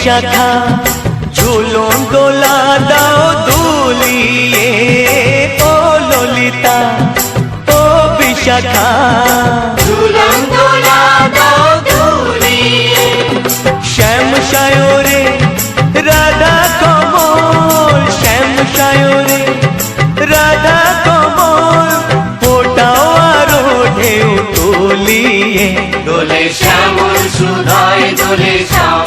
বিশাখা ঝুলন দোলা দাও দুলিয়ে ও ললিতা ও বিশাখা। চুরন দোলা দাও দুলিয়ে। শ্যাম সায়রে রাধা কমল। শ্যাম সায়রে রাধা কমল। ফোটাও আরও ঢেউ তুলিয়ে। দোলে শ্যামল সুধায় দোলে শ্যাম